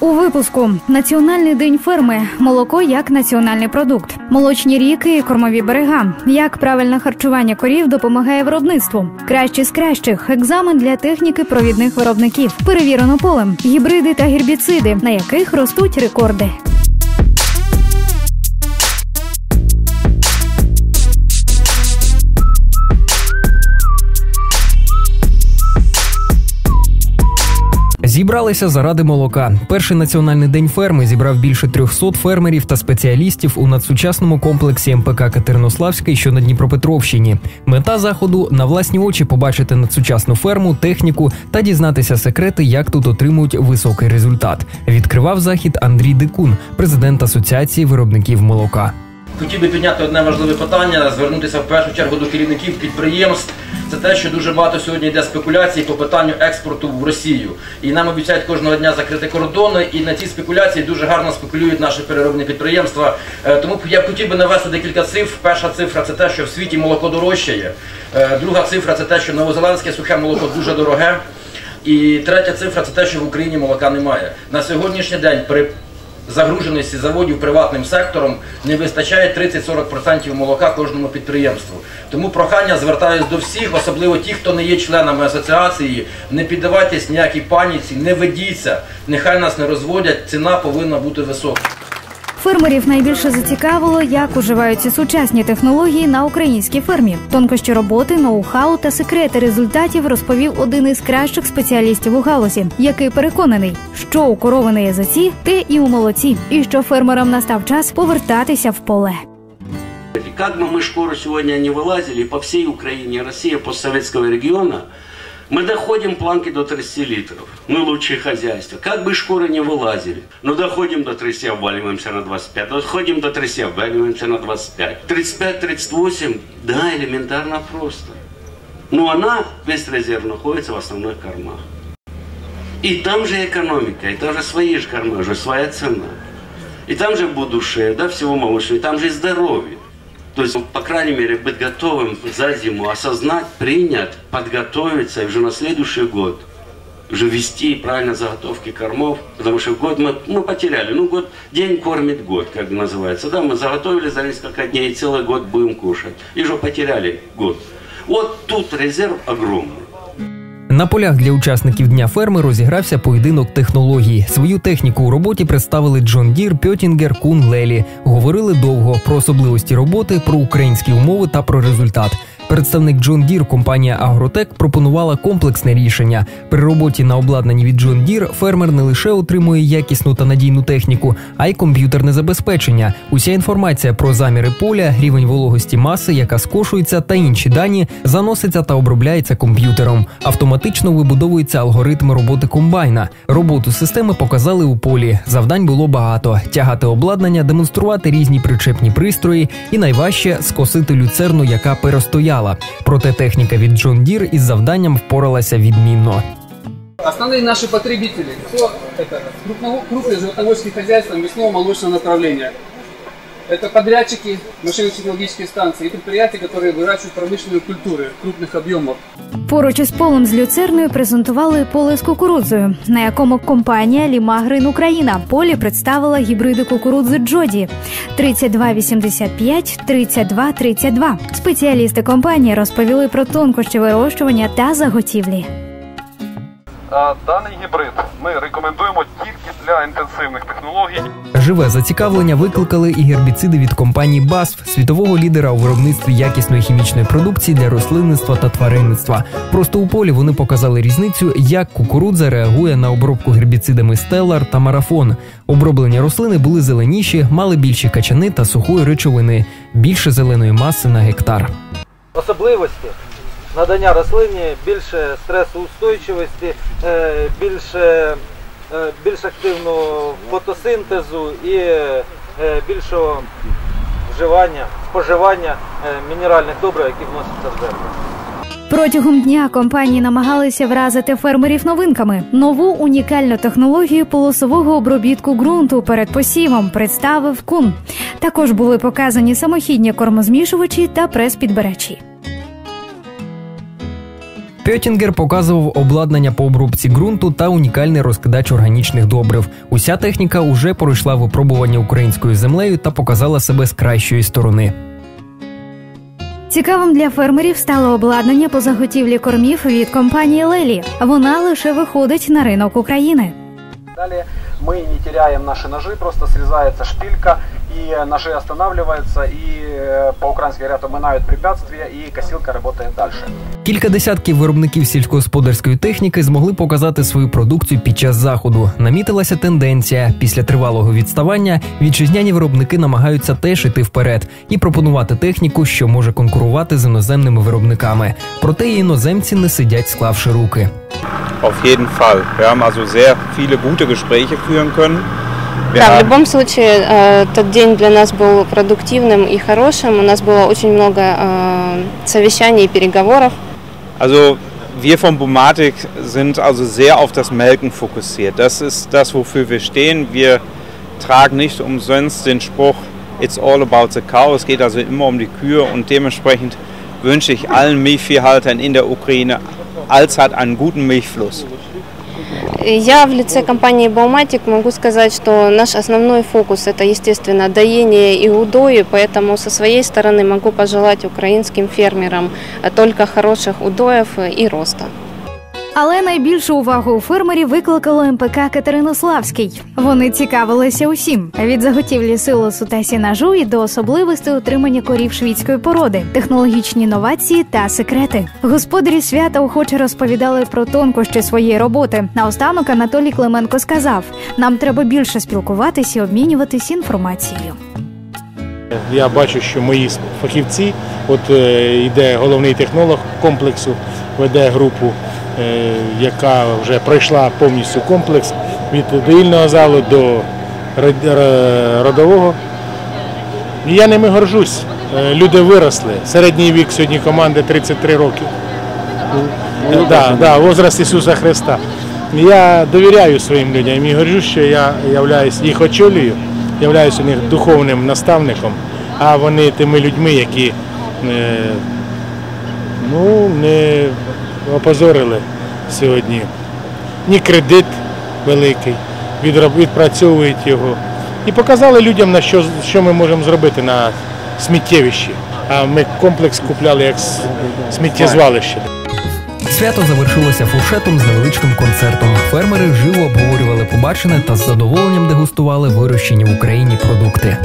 У випуску Національний день ферми, молоко як національний продукт, молочні ріки і кормові берега. Як правильне харчування корів допомагає виробництву. Кращі з кращих екзамен для техніки провідних виробників. Перевірено полем, гібриди та гербіциди, на яких ростуть рекорди. Зібралися заради молока. Перший національний день ферми зібрав більше 300 фермерів та спеціалістів у надсучасному комплексі МПК Катеринославський, що на Дніпропетровщині. Мета заходу на власні очі побачити надсучасну ферму, техніку та дізнатися секрети, як тут отримують високий результат. Відкривав захід Андрій Дикун, президент Асоціації виробників молока. Хотів би підняти одне важливе питання, звернутися в першу чергу до керівників підприємств. Це те, що дуже багато сьогодні йде спекуляцій по питанню експорту в Росію. І нам обіцяють кожного дня закрити кордони, і на ці спекуляції дуже гарно спекулюють наші переробні підприємства. Е, Тому я б хотів би навести декілька цифр. Перша цифра це те, що в світі молоко дорожчає. Е, Друга цифра це те, що новозеландське сухе молоко дуже дороге. І третя цифра це те, що в Україні молока немає. На сьогоднішній день при загруженості заводів приватним сектором не вистачає 30-40% молока кожному підприємству. Тому прохання звертаюсь до всіх, особливо тих, хто не є членами асоціації, не піддавайтесь ніякій паніці, не ведіться, нехай нас не розводять, ціна повинна бути висока. Фермерів найбільше зацікавило, як уживаються сучасні технології на українській фермі. Тонкощі роботи, ноу-хау та секрети результатів розповів один із кращих спеціалістів у галузі, який переконаний, що у корови на язиці, те і у молоці, і що фермерам настав час повертатися в поле. Как бы мы шкуру сегодня не вылазили, по всей Украине, Россия, постсоветского региона, мы доходим планки до 30 литров. Мы лучшие хозяйства. Как бы шкуры не вылазили. Но доходим до 30, обваливаемся на 25. Доходим до 30, обваливаемся на 25. 35-38, да, элементарно просто. Но она, весь резерв находится в основных кормах. И там же экономика, и там же свои же корма, уже своя цена. И там же будущее, да, всего молочного, и там же и здоровье. То есть, по крайней мере, быть готовым за зиму, осознать, принять, подготовиться и уже на следующий год уже вести правильно заготовки кормов, потому что год мы, мы потеряли. Ну, год, день кормит год, как называется. Да, мы заготовили за несколько дней, целый год будем кушать. И уже потеряли год. Вот тут резерв огромный. На полях для учасників дня ферми розігрався поєдинок технологій. Свою техніку у роботі представили Джон Дір, Пьотінгер, Кун Лелі. Говорили довго про особливості роботи, про українські умови та про результат. Представник Джон Дір, компанія Агротек, пропонувала комплексне рішення. При роботі на обладнанні від Джон Дір фермер не лише отримує якісну та надійну техніку, а й комп'ютерне забезпечення. Уся інформація про заміри поля, рівень вологості маси, яка скошується, та інші дані заноситься та обробляється комп'ютером. Автоматично вибудовується алгоритм роботи комбайна. Роботу системи показали у полі. Завдань було багато: тягати обладнання, демонструвати різні причепні пристрої, і найважче скосити люцерну, яка перестояла Проте техніка від Джон Дір із завданням впоралася відмінно. Основные наши потребители, кто это? Крупного- Крупные животноводческие хозяйства мясного-молочного направления. Это подрядчики, машино-технологические станции и предприятия, которые выращивают промышленные культуры крупных объемов. Поруч із полем з люцерною презентували поле з кукурудзою, на якому компанія Лімагрин Україна полі представила гібриди кукурудзи Джоді 3285, 3232. Спеціалісти компанії розповіли про тонкощі вирощування та заготівлі. А Даний гібрид ми рекомендуємо тільки для інтенсивних технологій. Живе зацікавлення викликали і гербіциди від компанії BASF, світового лідера у виробництві якісної хімічної продукції для рослинництва та тваринництва. Просто у полі вони показали різницю, як кукурудза реагує на обробку гербіцидами Stellar та Марафон. Оброблені рослини були зеленіші, мали більші качани та сухої речовини, більше зеленої маси на гектар. особливості надання рослині більше стресоустойчивості, е, більше, більш активного фотосинтезу і е, більшого вживання, споживання е, мінеральних добрив, які вносяться в землю. Протягом дня компанії намагалися вразити фермерів новинками. Нову унікальну технологію полосового обробітку ґрунту перед посівом представив кун. Також були показані самохідні кормозмішувачі та прес-підбирачі. Пьотінгер показував обладнання по обробці ґрунту та унікальний розкидач органічних добрив. Уся техніка уже пройшла випробування українською землею та показала себе з кращої сторони. Цікавим для фермерів стало обладнання по заготівлі кормів від компанії Лелі. Вона лише виходить на ринок України. Далее мы не теряем наши ножи, просто срезается шпилька, и ножи останавливаются, и э, по-украински говорят, уминают препятствия, и косилка работает дальше. Кілька десятків виробників сільськогосподарської техніки змогли показати свою продукцію під час заходу. Намітилася тенденція. Після тривалого відставання вітчизняні виробники намагаються теж іти вперед і пропонувати техніку, що може конкурувати з іноземними виробниками. Проте і іноземці не сидять, склавши руки. Auf jeden Fall. Wir haben also sehr viele gute Gespräche führen können. Wir Да, в haben- любом случае, э, тот день для нас был продуктивным и хорошим. У нас было очень много э, совещаний и переговоров. Also wir von Bumatic sind also sehr auf das Melken fokussiert. Das ist das, wofür wir stehen. Wir tragen nicht umsonst den Spruch It's all about the cow. Es geht also immer um die Kühe und dementsprechend wünsche ich allen Milchviehhaltern in der Ukraine allzeit einen guten Milchfluss. И Я в лице компании Baumatic могу сказать, что наш основной фокус это, естественно, доение и удои, поэтому со своей стороны могу пожелать украинским фермерам э, только хороших удоев э, и роста. Але найбільшу увагу у фермерів викликало МПК Катеринославський. Вони цікавилися усім від заготівлі силосу та сінажу і до особливостей утримання корів швідської породи, технологічні новації та секрети. Господарі свята охоче розповідали про тонкощі своєї роботи. Наостанок Анатолій Клименко сказав: нам треба більше спілкуватися і обмінюватись інформацією. Я бачу, що мої фахівці, от е, йде головний технолог комплексу, веде групу, яка вже пройшла повністю комплекс від доїльного залу до родового. І я ними горжусь. Е, Люди виросли. Середній вік сьогодні команди 33 роки. Е, Да, да, возраст Ісуса Христа. Я довіряю своїм людям і горжусь, що я являюсь їх очолюю, являюсь у них духовним наставником, а вони тими людьми, які е, ну, не опозорили сьогодні ні кредит великий, відпрацьовують його. І показали людям, на що, що ми можемо зробити на сміттєвищі. А ми комплекс купляли як сміттєзвалище. Свято завершилося фуршетом з невеличким концертом. Фермери живо обговорювали побачене та з задоволенням дегустували вирощені в Україні продукти.